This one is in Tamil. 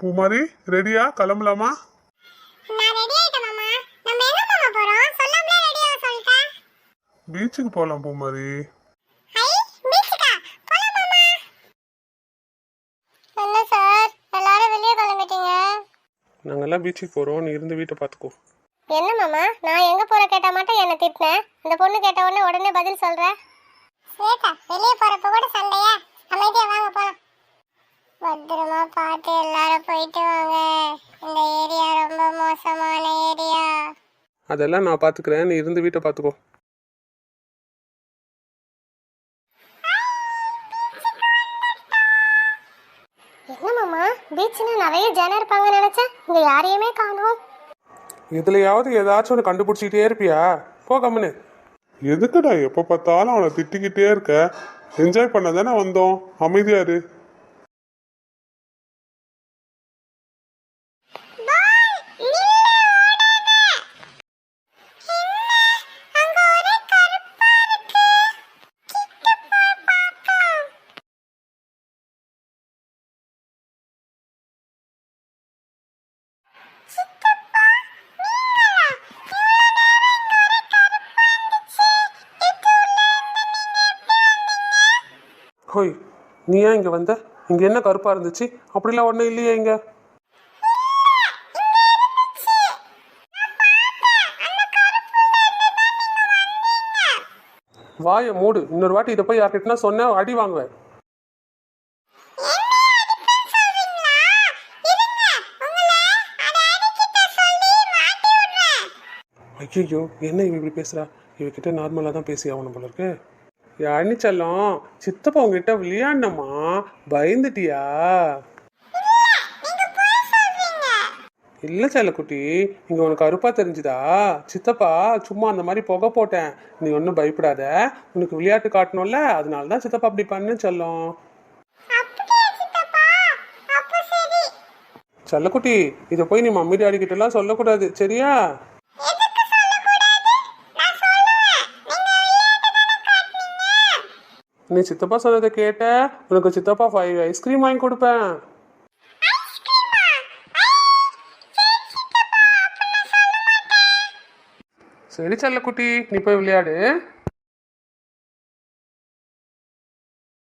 பூமாரி ரெடியா கிளம்பலாமா? பீச்சுக்கு போகலாம் பூமாரி. என்ன சார் எல்லாரும் வெளியே கிளம்பிட்டீங்க. நாங்கெல்லாம் பீச்சுக்கு போகிறோம் நீ இருந்து வீட்டை பார்த்துக்கோ. என்ன மாமா? நான் எங்க போற கேட்டா மட்டும் என்ன திட்டினேன் இந்த பொண்ணு கேட்ட உடனே உடனே பதில் சொல்றேன் ஸ்வேதா வெளியே போறப்ப கூட சண்டையா? அமைதியா வாங்க போலாம். பத்திரமா பார்த்து எல்லாரும் போயிட்டு வாங்க. இந்த ஏரியா ரொம்ப மோசமான ஏரியா. அதெல்லாம் நான் பார்த்துக்கிறேன். நீ இருந்து வீட்டை பார்த்துக்கோ. என்ன மாமா? பீச்னா நிறைய ஜனம் இருப்பாங்கன்னு நினைச்சேன் இங்க யாரையுமே காணோம். இதுலயாவது ஏதாச்சும் ஒன்று கண்டுபிடிச்சிக்கிட்டே இருப்பியா? போ கம்முன்னு எதுக்குடா எப்போ பார்த்தாலும் அவனை திட்டிக்கிட்டே இருக்க? என்ஜாய் பண்ண தானே வந்தோம். அமைதியா ஹோய் நீ ஏன் இங்கே வந்த? இங்கே என்ன கருப்பாக இருந்துச்சு? அப்படிலாம் ஒன்றும் இல்லையே இங்கே. வாயை மூடு. இன்னொரு வாட்டி இதை போய் யார்கிட்டனா சொன்ன அடி வாங்குவேன். ஐயோ என்ன இவ இப்படி பேசுறா? இவகிட்ட நார்மலாக தான் பேசி ஆகணும் போல இருக்கு. யானி செல்லம் சித்தப்பா உங்ககிட்ட விளையாடணுமா? பயந்துட்டியா? இல்லை செல்லக்குட்டி இங்கே உனக்கு அருப்பாக தெரிஞ்சுதா? சித்தப்பா சும்மா அந்த மாதிரி புகை போட்டேன். நீ ஒன்றும் பயப்படாத. உனக்கு விளையாட்டு காட்டணும்ல அதனால தான் சித்தப்பா அப்படி பண்ணு செல்லம். செல்லக்குட்டி இதை போய் நீ மம்மி டாடி கிட்டலாம் சொல்லக்கூடாது சரியா? நீ சித்தப்பா சொன்னதை கேட்ட உனக்கு சித்தப்பா ஃபைவ் ஐஸ்கிரீம் வாங்கி கொடுப்பேன். சரி செல்லக்குட்டி நீ போய் விளையாடு.